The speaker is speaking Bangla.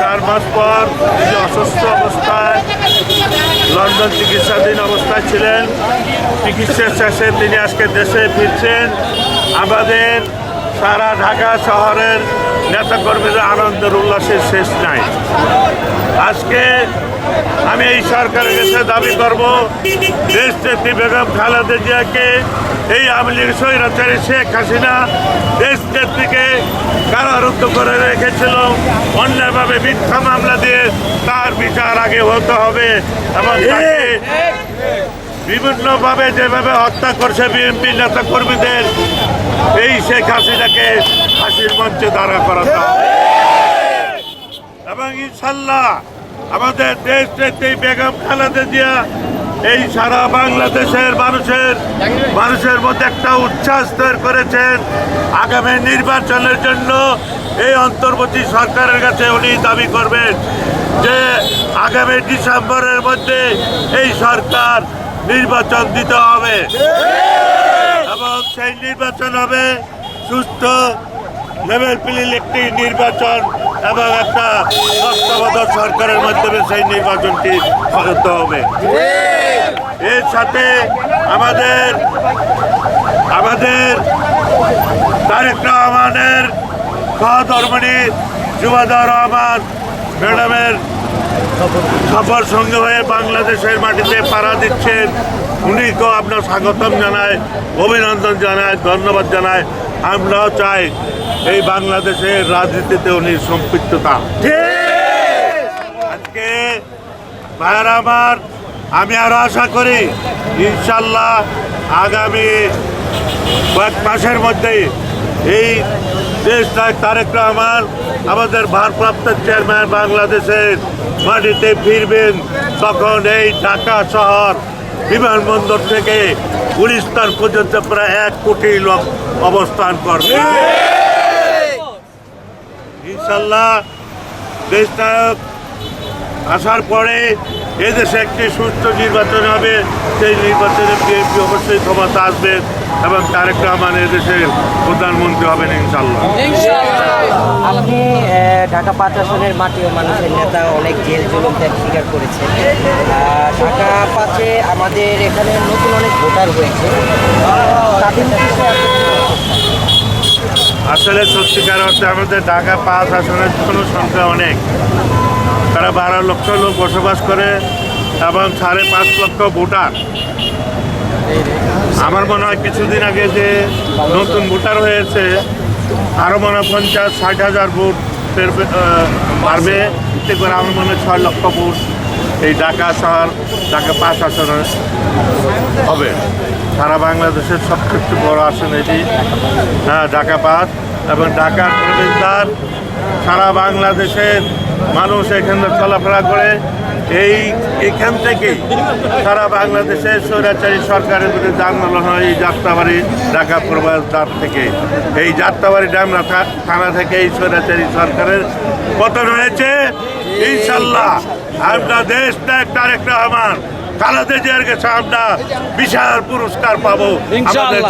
চার মাস পর তিনি অসুস্থ অবস্থায় লন্ডন চিকিৎসাধীন অবস্থায় ছিলেন, চিকিৎসা শেষে তিনি আজকে দেশে ফিরছেন। আমাদের সারা ঢাকা শহরের নেতাকর্মীদের আনন্দের উল্লাসের শেষ নাই। আজকে আমি এই সরকারের কাছে দাবি করব দেশ নেত্রী বেগম খালেদা জিয়াকে এই আওয়ামী লীগ স্বৈরাচারী শেখ হাসিনা দেশ নেত্রীকে কারারুদ্ধ করে রেখেছিল। অন্যায়ভাবে মিথ্যা মামলা দিয়ে তার বিচার আগে হতে হবে এবং তাকে বিভিন্নভাবে যেভাবে হত্যা করছে বিএনপি নেতা কর্মীদের এই শেখ হাসিনাকে হাসির মঞ্চে দাঁড়া করাতে হবে এবং ইনশাল্লাহ আমাদের দেশ নেত্রী বেগম খালেদা জিয়া এই সারা বাংলাদেশের মানুষের মানুষের মধ্যে একটা উচ্ছ্বাস তৈরি করেছেন। আগামী নির্বাচনের জন্য এই অন্তর্বর্তী সরকারের কাছে উনি দাবি করবেন যে আগামী ডিসেম্বরের মধ্যে এই সরকার নির্বাচন দিতে হবে। এবং সেই নির্বাচন হবে সুস্থ লেভেল প্লিল একটি নির্বাচন এবং একটা তত্ত্বাবধায়ক সরকারের মাধ্যমে সেই নির্বাচনটি করতে হবে। এর সাথে আমাদের আমাদের তারেক রহমানের সহধর্মণী যুবাদা রহমান ম্যাডামের সফর সঙ্গে হয়ে বাংলাদেশের মাটিতে পাড়া দিচ্ছেন। উনিকেও আপনার স্বাগতম জানায় অভিনন্দন জানায় ধন্যবাদ জানায় আমরাও চাই এই বাংলাদেশের রাজনীতিতে উনি সম্পৃক্ততা। আজকে ভাইয়ার আমার, আমি আরও আশা করি ইনশাল্লাহ আগামী কয়েক মাসের মধ্যেই এই দেশ নায়ক তারেক রহমান, আমাদের ভারপ্রাপ্ত চেয়ারম্যান বাংলাদেশের মাটিতে ফিরবেন তখন এই ঢাকা শহর বিমানবন্দর থেকে গুলিস্তান পর্যন্ত প্রায় এক কোটি লোক অবস্থান করবে। ইনশাল্লাহ দেশ আসার পরে এদেশে একটি সুস্থ নির্বাচন হবে। সেই নির্বাচনে বিএনপি অবশ্যই ক্ষমতা আসবে এবং তারেক রহমান এদেশের প্রধানমন্ত্রী হবেন ইনশাল্লাহ আপনি ঢাকা পাঁচ আসনের মাটি ও মানুষের নেতা অনেক জেল জুলুম ত্যাগ স্বীকার করেছেন আহ, ঢাকা পাঁচে আমাদের এখানে নতুন অনেক ভোটার হয়েছে। আসলে সত্যিকার অর্থে আমাদের ঢাকা পাঁচ আসনের সংখ্যা অনেক। তারা বারো লক্ষ লোক বসবাস করে এবং সাড়ে পাঁচ লক্ষ ভোটার। আমার মনে হয় কিছুদিন আগে যে নতুন ভোটার হয়েছে আরও মনে হয় পঞ্চাশ ষাট হাজার ভোট পেরবে, এতে করে আমার মনে হয় ছয় লক্ষ ভোট এই ঢাকা শহর, ঢাকা পাঁচ আসনে হবে। সারা বাংলাদেশের সবচেয়ে বড় আসন এটি। হ্যাঁ ঢাকা পাঁচ। এবং ঢাকা প্রবেশদ্বার সারা বাংলাদেশের মানুষ এখানে চলাফেরা করে। এই এখান থেকেই সারা বাংলাদেশে স্বৈরাচারী সরকারের বিরুদ্ধে আন্দোলন হয় এই যাত্রাবাড়ি ঢাকা প্রবেশদ্বার থেকে। এই যাত্রাবাড়ি ডামরা থা- থানা থেকে এই স্বৈরাচারী সরকারের পতন হয়েছে। ইনশাল্লাহ আমরা দেশ ত্যাগ তারেক রহমান খালেদা জিয়ার কাছে আমরা বিশাল পুরস্কার পাবো। আমাদের